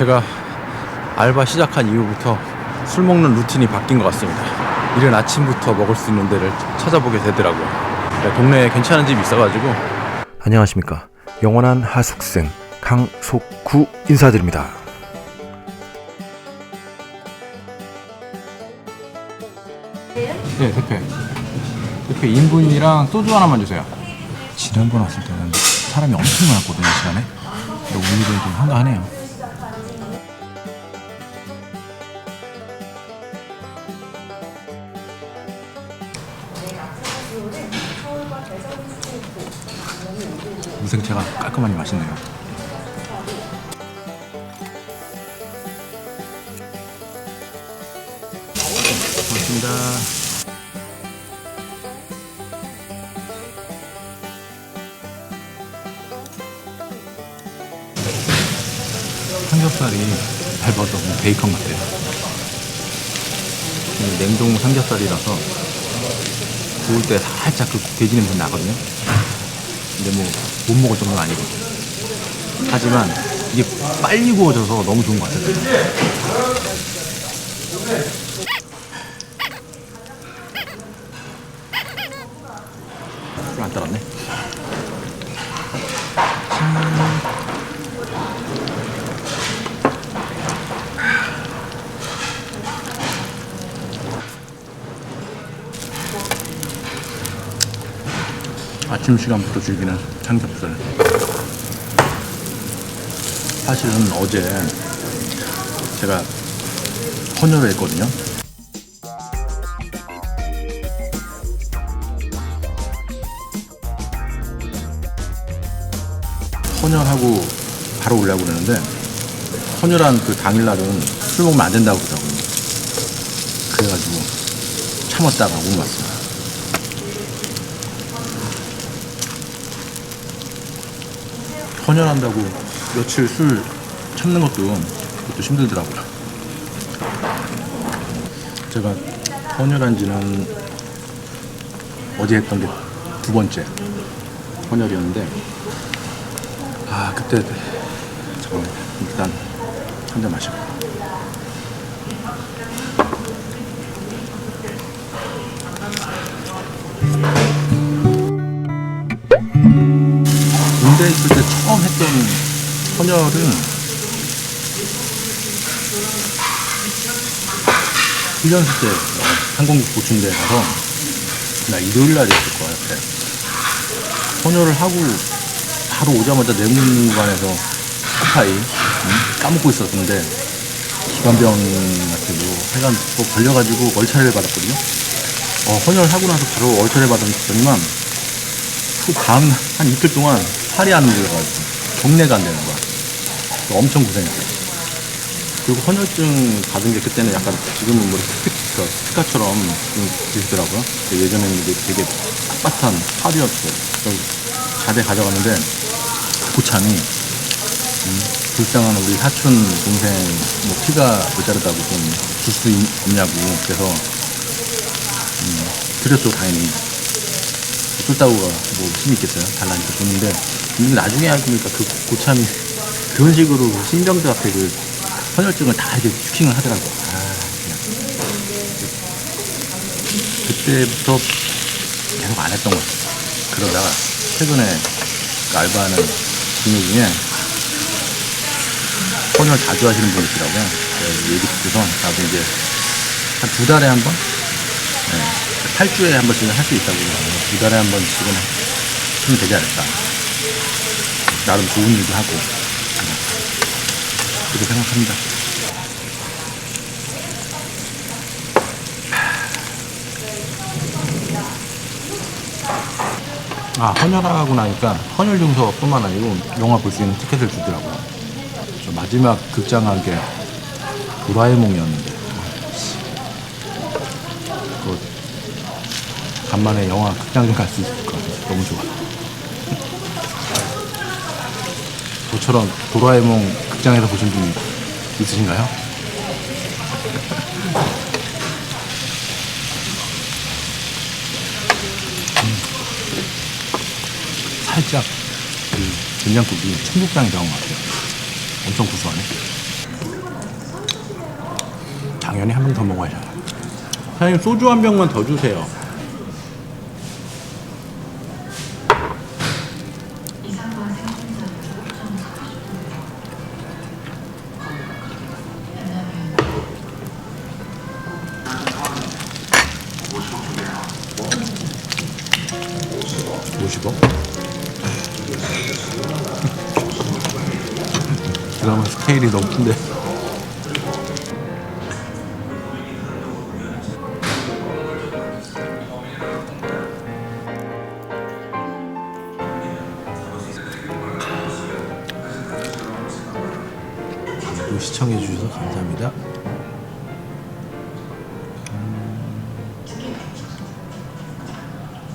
제가 알바 시작한 이후부터 술 먹는 루틴이 바뀐 것 같습니다. 이른 아침부터 먹을 수 있는 데를 찾아보게 되더라고요. 네, 동네에 괜찮은 집이 있어가지고 안녕하십니까. 영원한 하숙생 강속구 인사드립니다. 네 대패 대패 인분이랑 소주 하나만 주세요. 지난번 왔을 때는 사람이 엄청 많았거든요 이 시간에. 근데 오늘은 좀 한가하네요. 무생채가 깔끔하니 맛있네요. 고맙습니다. 삼겹살이 얇아서 베이컨 같아요. 이 냉동 삼겹살이라서 구울 때 살짝 그 돼지 냄새 나거든요. 근데 뭐 못 먹을 정도는 아니고. 하지만 이게 빨리 구워져서 너무 좋은 것 같아요. 아침 시간부터 즐기는 삼겹살. 사실은 어제 제가 헌혈을 했거든요. 헌혈하고 바로 오려고 그러는데 헌혈한 그 당일날은 술 먹으면 안 된다고 그러더라고요. 그래가지고 참았다가 오늘 왔어요. 헌혈한다고 며칠 술 참는 것도 그것도 힘들더라고요. 제가 헌혈한 지는 어제 했던 게 두 번째 헌혈이었는데 아 그때 잠깐만 일단 한 잔 마시고 있을 때 처음 했던 헌혈은 훈련소 때 어, 항공국 보충대 가서 나 일요일 날이었을 거야 그때 헌혈을 하고 바로 오자마자 내무관에서 스파이 응? 까먹고 있었는데 기관병한테 뭐 하여간 뭐 걸려가지고 월차를 받았거든요 어, 헌혈하고 나서 바로 월차를 받았더니만 그 다음 한 이틀 동안 안 들어가지고 경내가 안 되는 거야. 엄청 고생했어요. 그리고 헌혈증 받은 게 그때는 약간 지금은 뭐 스피, 그 스피카처럼 좀 되더라고요. 근데 예전에는 이게 되게 빳빳한. 그래서 자대 가져갔는데 고참이 음, 불쌍한 우리 사촌 동생 뭐 피가 모자르다고 좀 줄 수 없냐고 그래서 음, 드렸죠 당연히 쫄따구가 뭐 힘이 있겠어요. 달라니까 줬는데 근데 나중에 보니까 그 고참이 그런 식으로 신병자 앞에 그 헌혈증을 다 이렇게 슈킹을 하더라고. 아, 그냥. 그때부터 계속 안 했던 것 같아요. 그러다가 최근에 그 알바하는 동료 중에 헌혈 자주 하시는 분이 있더라고요. 그래서 얘기 듣고서 나도 이제 한 두 달에 한 번? 네. 8주에 한 번씩은 할 수 있다고 그러더라고요. 두 달에 한 번씩은 하면 되지 않을까. 나름 좋은 일도 하고. 네. 그렇게 생각합니다. 아, 헌혈하고 나니까 헌혈 증서뿐만 아니고 영화 볼 수 있는 티켓을 주더라고요. 저 마지막 극장 한 게 도라에몽이었는데. 그 간만에 영화 극장 좀 갈 수 있을 것 같아서 너무 좋아. 저처럼 도라에몽 극장에서 보신 분 있으신가요? 음. 살짝 그 된장국이 청국장이 들어간 것 같아요. 엄청 구수하네. 당연히 한 병 더 먹어야죠. 사장님 소주 한 병만 더 주세요. 오십억? 그러면 스케일이 너무 큰데. 또 시청해 주셔서 감사합니다.